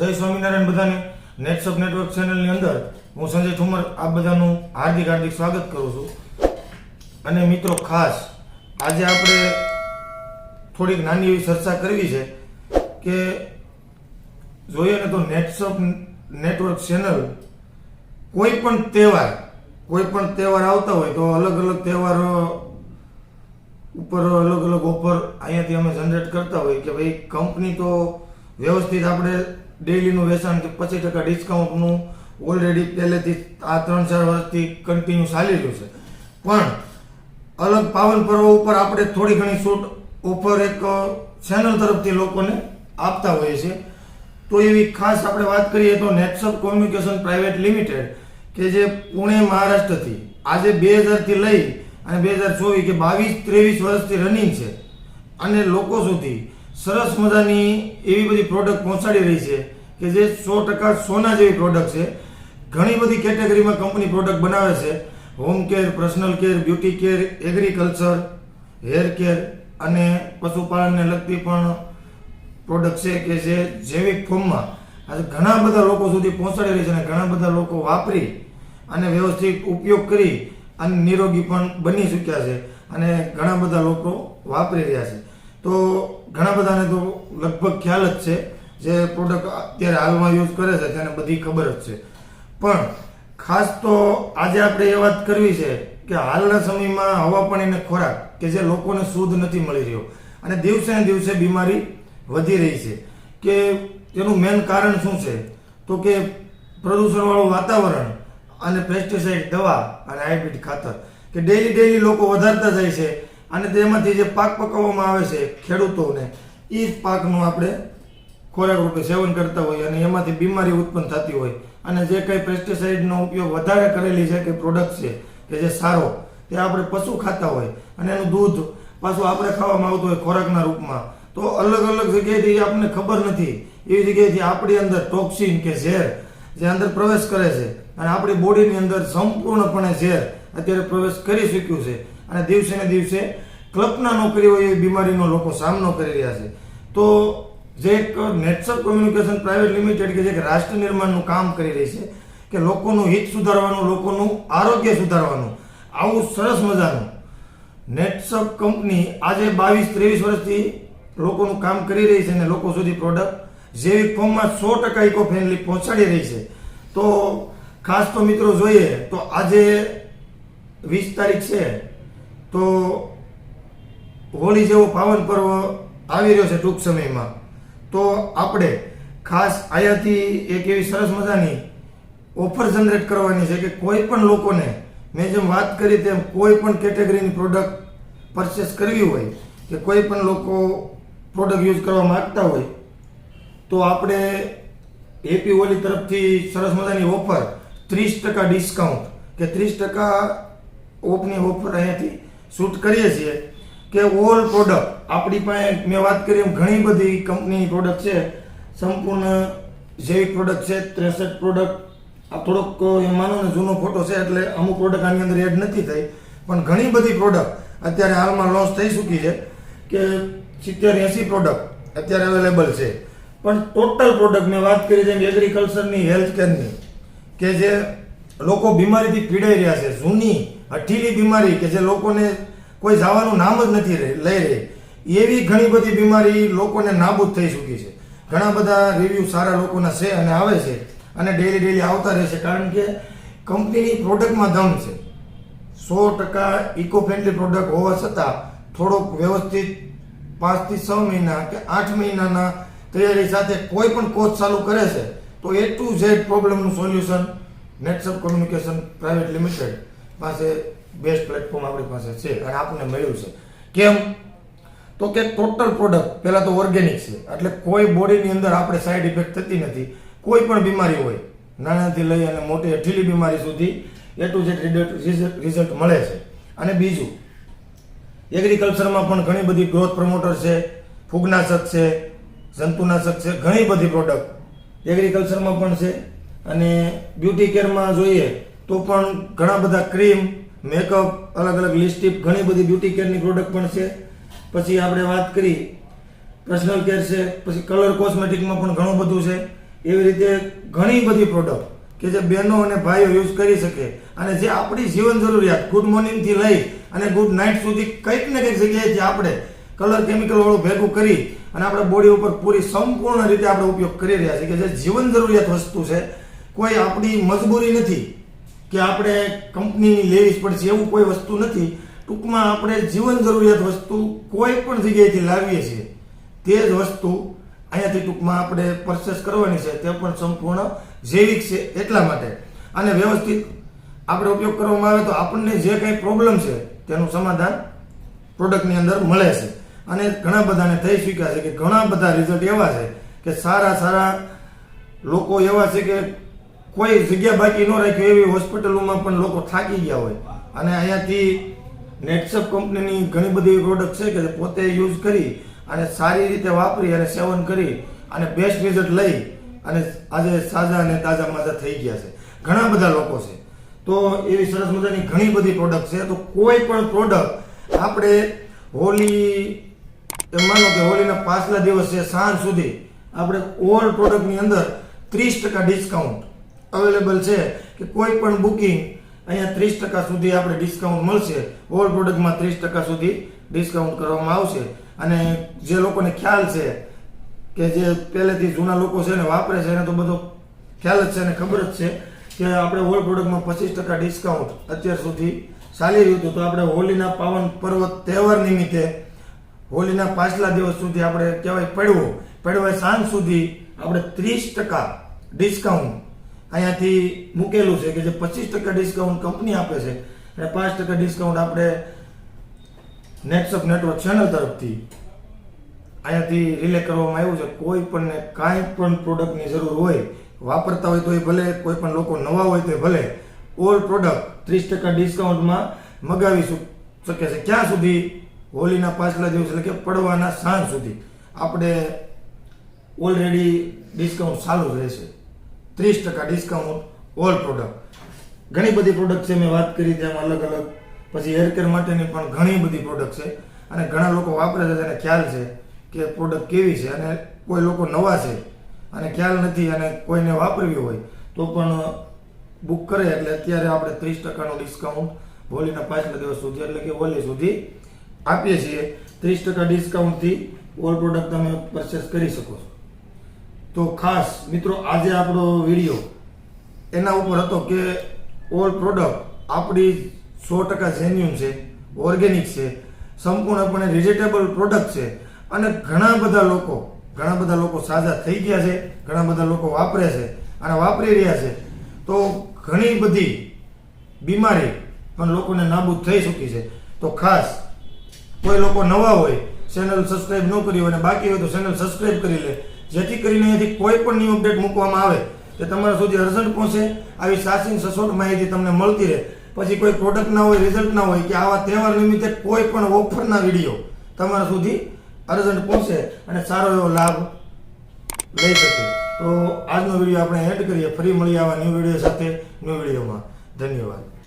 જય સ્વામિનારાયણ બધાને. નેટસપ નેટવર્ક ચેનલની અંદર હું સંજય ઠુમર આપ બધાનું હાર્દિક હાર્દિક સ્વાગત કરું છું. અને મિત્રો ખાસ, આજે આપણે થોડીક નાની એવી ચર્ચા કરવી છે કે જોઈએ ને તો નેટસપ નેટવર્ક ચેનલ કોઈ પણ તહેવાર, કોઈ પણ તહેવાર આવતા હોય તો અલગ અલગ તહેવાર ઉપર અલગ અલગ ઓફર અહીંયાથી અમે જનરેટ કરતા હોય કે ભાઈ કંપની તો વ્યવસ્થિત આપણે ડેઈલીનું વેચાણ કે પચીસ ટકા ડિસ્કાઉન્ટનું ઓલરેડી પહેલેથી આ ત્રણ ચાર વર્ષથી કન્ટિન્યુ ચાલી રહ્યું છે. પણ અલગ પાવન પર્વ ઉપર આપણે થોડી ઘણી છૂટ ઓફર એક ચેનલ તરફથી લોકોને આપતા હોઈએ છીએ. તો એવી ખાસ આપણે વાત કરીએ તો નેટસપ કોમ્યુનિકેશન પ્રાઇવેટ લિમિટેડ કે જે પુણે મહારાષ્ટ્રથી આજે બે હજારથી લઈ અને બે હજાર ચોવીસ કે બાવીસ ત્રેવીસ વર્ષથી રનિંગ છે. અને લોકો સુધી સરસ મજાની એવી બધી પ્રોડક્ટ પહોંચાડી રહી છે કે જે સો ટકા સોના જેવી પ્રોડક્ટ છે. ઘણી બધી કેટેગરીમાં કંપની પ્રોડક્ટ બનાવે છે. Home care personal care beauty care agriculture hair care અને પશુપાલનને લગતી પણ પ્રોડક્ટ છે કે જે જૈવિક ફોર્મમાં આજે ઘણા બધા લોકો સુધી પહોંચાડી રહી છે અને ઘણા બધા લોકો વાપરી અને વ્યવસ્થિત ઉપયોગ કરી અને નિરોગી પણ બની ચૂક્યા છે અને ઘણા બધા લોકો વાપરી રહ્યા છે. તો ઘણા બધાને તો લગભગ ખ્યાલ જ છે જે પ્રોડક્ટ અત્યારે હાલમાં યુઝ કરે છે, તેને બધી ખબર જ છે. પણ ખાસ તો આજે આપણે એ વાત કરવી છે કે હાલના સમયમાં હવા પાણી અને ખોરાક કે જે લોકોને શુદ્ધ નથી મળી રહ્યો અને દિવસે ને દિવસે બીમારી વધી રહી છે કે તેનું મેન કારણ શું છે? તો કે પ્રદૂષણવાળું વાતાવરણ અને પેસ્ટિસાઇડ દવા અને હાઇબ્રિડ ખાતર કે ડેલી ડેલી લોકો વધારતા જાય છે અને તેમાંથી જે પાક પકવવામાં આવે છે, ખેડૂતોને એ જ પાકનું આપણે ખોરાક રૂપે સેવન કરતા હોઈએ અને એમાંથી બીમારી ઉત્પન્ન થતી હોય. અને જે કંઈ પેસ્ટિસાઇડનો ઉપયોગ વધારે કરેલી છે કે પ્રોડક્ટ છે, કે જે સારો, તે આપણે પશુ ખાતા હોય અને એનું દૂધ પાછું આપણે ખાવામાં આવતું હોય ખોરાકના રૂપમાં, તો અલગ અલગ જગ્યાએથી આપણને ખબર નથી. એવી જગ્યાએથી આપણી અંદર ટોક્સિન કે ઝેર જે અંદર પ્રવેશ કરે છે અને આપણી બોડીની અંદર સંપૂર્ણપણે ઝેર અત્યારે પ્રવેશ કરી ચૂક્યું છે. અને દિવસે ને દિવસે કલ્પના ન કરી હોય એવી બીમારીનો લોકો સામનો કરી રહ્યા છે. તો જે એક નેટસપ કોમ્યુનિકેશન પ્રાઇવેટ લિમિટેડ કે જે એક રાષ્ટ્ર નિર્માણનું કામ કરી રહી છે, કે લોકોનું હિત સુધારવાનું, લોકોનું આરોગ્ય સુધારવાનું, આવું સરસ મજાનું નેટસપ કંપની આજે બાવીસ, ત્રેવીસ વર્ષથી લોકોનું કામ કરી રહી છે અને લોકો સુધી પ્રોડક્ટ જૈવિક ફોર્મમાં સો ટકા ઇકો ફ્રેન્ડલી પહોંચાડી રહી છે. તો ખાસ તો મિત્રો જોઈએ, તો આજે વીસ તારીખ છે, તો હોળી જેવો પાવન પર્વ આવી રહ્યો છે ટૂંક સમયમાં. તો આપણે ખાસ અહીંયાથી એક એવી સરસ મજાની ઓફર જનરેટ કરવાની છે કે કોઈ પણ લોકોને મેં જેમ વાત કરી તેમ કોઈ પણ કેટેગરીની પ્રોડક્ટ પરચેસ કરવી હોય કે કોઈ પણ લોકો પ્રોડક્ટ યુઝ કરવા માંગતા હોય, તો આપણે એપી ઓલી તરફથી સરસ મજાની ઓફર ત્રીસ ટકા ડિસ્કાઉન્ટ કે ત્રીસ ટકા ઓફની ઓફર અહીંયાથી શૂટ કરીએ છીએ. કે ઓલ પ્રોડક્ટ આપણી પાસે, મેં વાત કરી એમ ઘણી બધી કંપની પ્રોડક્ટ છે. સંપૂર્ણ જૈવિક પ્રોડક્ટ છે, ત્રેસઠ પ્રોડક્ટ આ થોડોક એમ માનો ને જૂનો ફોટો છે એટલે અમુક પ્રોડક્ટ આની અંદર એડ નથી થઈ. પણ ઘણી બધી પ્રોડક્ટ અત્યારે હાલમાં લોન્ચ થઈ ચૂકી છે કે સિત્તેર એંસી પ્રોડક્ટ અત્યારે અવેલેબલ છે. પણ ટોટલ પ્રોડક્ટ મેં વાત કરી જેમ એગ્રીકલ્ચરની હેલ્થ કેરની કે જે લોકો બીમારીથી પીડાઈ રહ્યા છે. જૂની, હઠીલી બીમારી કે જે લોકોને કોઈ જવાનું નામ જ નથી લઈ રહી એવી ઘણી બધી બીમારી લોકોને નાબૂદ થઈ ચૂકી છે. ઘણા બધા રિવ્યૂ સારા લોકોના છે અને આવે છે અને ડેલી ડેલી આવતા રહે છે કારણ કે કંપનીની પ્રોડક્ટમાં દમ છે. સો ટકા ઇકો ફ્રેન્ડલી પ્રોડક્ટ હોવા છતાં થોડોક વ્યવસ્થિત પાંચથી છ મહિના કે આઠ મહિનાના તૈયારી સાથે કોઈ પણ કોર્સ ચાલુ કરે છે, તો A to Z પ્રોબ્લેમનું solution Netsup communication private limited પાસે બેસ્ટ પ્લેટફોર્મ આપણી પાસે છે અને આપણને મળ્યું છે. કેમ? તો કે ટોટલ પ્રોડક્ટ પહેલાં તો ઓર્ગેનિક છે. એટલે કોઈ બોડીની અંદર આપણે સાઈડ ઇફેક્ટ થતી નથી. કોઈ પણ બીમારી હોય, નાનાથી લઈ અને મોટી અઠીલી બીમારી સુધી એ ટુ ઝેડ રિઝલ્ટ મળે છે. અને બીજું એગ્રીકલ્ચરમાં પણ ઘણી બધી ગ્રોથ પ્રમોટર છે, ફૂગનાશક છે, જંતુનાશક છે, ઘણી બધી પ્રોડક્ટ એગ્રીકલ્ચરમાં પણ છે. અને બ્યુટી કેરમાં જોઈએ તો પણ ઘણા બધા ક્રીમ મેકઅપ અલગ અલગ લિપસ્ટિક ઘણી બધી બ્યુટી કેરની પ્રોડક્ટ પણ છે. પછી આપણે વાત કરી પર્સનલ કેર છે, પછી કલર કોસ્મેટિકમાં પણ ઘણું બધું છે. એવી રીતે ઘણી બધી પ્રોડક્ટ કે જે બહેનો અને ભાઈઓ યુઝ કરી શકે. અને જે આપણી જીવન જરૂરિયાત ગુડ મોર્નિંગથી લઈ અને ગુડ નાઇટ સુધી કંઈક ને કંઈક જગ્યાએથી આપણે કલર કેમિકલવાળું ભેગું કરી અને આપણે બોડી ઉપર પૂરી સંપૂર્ણ રીતે આપણે ઉપયોગ કરી રહ્યા છીએ કે જે જીવન જરૂરિયાત વસ્તુ છે, કોઈ આપણી મજબૂરી નથી. કે આપણે કંપનીની લેવી જ પડશે એવું કોઈ વસ્તુ નથી. ટૂંકમાં આપણે જીવન જરૂરિયાત વસ્તુ કોઈ પણ જગ્યાએથી લાવીએ છીએ, તે જ વસ્તુ અહીંયાથી ટૂંકમાં આપણે પરચેસ કરવાની છે, તે પણ સંપૂર્ણ જૈવિક છે એટલા માટે. અને વ્યવસ્થિત આપણે ઉપયોગ કરવામાં આવે તો આપણને જે કંઈ પ્રોબ્લેમ છે, તેનું સમાધાન પ્રોડક્ટની અંદર મળે છે. અને ઘણા બધાને થઈ ચૂક્યા છે કે ઘણા બધા રિઝલ્ટ એવા છે કે સારા સારા લોકો એવા છે કે કોઈ જગ્યા બાકી ન રાખ્યો એવી હોસ્પિટલોમાં પણ લોકો થાકી ગયા હોય. અને અહીંયાથી નેટસપ કંપનીની ઘણી બધી પ્રોડક્ટ છે કે પોતે યુઝ કરી અને સારી રીતે વાપરી અને સેવન કરી અને બેસ્ટ રિઝલ્ટ લઈ અને આજે સાજા અને તાજા માજા થઈ ગયા છે. ઘણા બધા લોકો છે. તો એવી સરસ મજાની ઘણી બધી પ્રોડક્ટ છે. તો કોઈ પણ પ્રોડક્ટ આપણે હોલી માનો કે હોલીના પાછલા દિવસે સાંજ સુધી આપણે ઓલ પ્રોડક્ટની અંદર ત્રીસ ટકા ડિસ્કાઉન્ટ અવેલેબલ છે કે કોઈ પણ બુકિંગ અહીંયા ત્રીસ ટકા સુધી આપણે ડિસ્કાઉન્ટ મળશે. ઓલ પ્રોડક્ટમાં ત્રીસ ટકા સુધી ડિસ્કાઉન્ટ કરવામાં આવશે. અને જે લોકોને ખ્યાલ છે કે જે પહેલેથી જૂના લોકો છે ને વાપરે છે એને તો બધો ખ્યાલ જ છે અને ખબર જ છે કે આપણે ઓલ પ્રોડક્ટમાં પચીસ ટકા ડિસ્કાઉન્ટ અત્યાર સુધી ચાલી રહ્યું હતું. તો આપણે હોલીના પાવન પર્વ તહેવાર નિમિત્તે હોલીના પાછલા દિવસ સુધી આપણે કહેવાય પડવો. પડવા સાંજ સુધી આપણે ત્રીસ ટકા ડિસ્કાઉન્ટ અહીંયાથી મૂકેલું છે કે જે પચીસ ટકા ડિસ્કાઉન્ટ કંપની આપે છે. અને પાંચ ટકા ડિસ્કાઉન્ટ આપણે નેટસપ નેટવર્ક ચેનલ તરફથી અહીંયાથી રિલે કરવામાં આવ્યું છે. કોઈ પણને કાંઈ પણ પ્રોડક્ટની જરૂર હોય, વાપરતા હોય તો એ ભલે, કોઈ પણ લોકો નવા હોય તો ભલે ઓલ પ્રોડક્ટ ત્રીસ ટકા ડિસ્કાઉન્ટમાં મગાવી શકે છે ક્યાં સુધી? હોલીના પાછલા દિવસ એટલે કે પડવાના સાંજ સુધી. આપણે ઓલરેડી ડિસ્કાઉન્ટ ચાલુ રહેશે. ત્રીસ ટકા ડિસ્કાઉન્ટ ઓલ પ્રોડક્ટ ઘણી બધી પ્રોડક્ટ છે, મેં વાત કરી તેમ અલગ અલગ. પછી હેરકેર માટેની પણ ઘણી બધી પ્રોડક્ટ છે. અને ઘણા લોકો વાપરે છે તેને ખ્યાલ છે કે પ્રોડક્ટ કેવી છે અને કોઈ લોકો નવા છે અને ખ્યાલ નથી અને કોઈને વાપરવી હોય તો પણ બુક કરે એટલે અત્યારે આપણે ત્રીસ ટકાનું ડિસ્કાઉન્ટ હોલીના પાછલા દિવસ સુધી એટલે કે હોલી સુધી આપીએ છીએ. ત્રીસ ટકા ડિસ્કાઉન્ટથી ઓલ પ્રોડક્ટ તમે પરચેસ કરી શકો છો. તો ખાસ મિત્રો આજે આપણો વીડિયો એના ઉપર હતો કે ઓલ પ્રોડક્ટ આપણી સો ટકા જેન્યુન છે ઓર્ગેનિક છે, સંપૂર્ણપણે રિજેટેબલ પ્રોડક્ટ છે. અને ઘણા બધા લોકો, ઘણા બધા લોકો સાજા થઈ ગયા છે, ઘણા બધા લોકો વાપરે છે અને વાપરી રહ્યા છે. તો ઘણી બધી બીમારી પણ લોકોને નાબૂદ થઈ ચૂકી છે. તો ખાસ કોઈ લોકો નવા હોય ચેનલ સબસ્ક્રાઈબ ન કરી હોય અને બાકી હોય તો ચેનલ સબસ્ક્રાઈબ કરી લે. જેથી કરીને અહીંયાથી કોઈ પણ ન્યૂ અપડેટ મૂકવામાં આવે તે તમારા સુધી અર્જન્ટ પહોંચે, આવી સાચી સચોટ માહિતી તમને મળતી રહે. પછી કોઈ પ્રોડક્ટ ના હોય રિઝલ્ટ ના હોય કે આવા તહેવાર નિમિત્તે કોઈ પણ ઓફરના વીડિયો તમારા સુધી અર્જન્ટ પહોંચે અને સારો એવો લાભ લઈ શકે. તો આજનો વીડિયો આપણે એડ કરીએ. ફરી મળીએ આવા ન્યૂ વીડિયો સાથે ન્યૂ વિડીયોમાં ધન્યવાદ.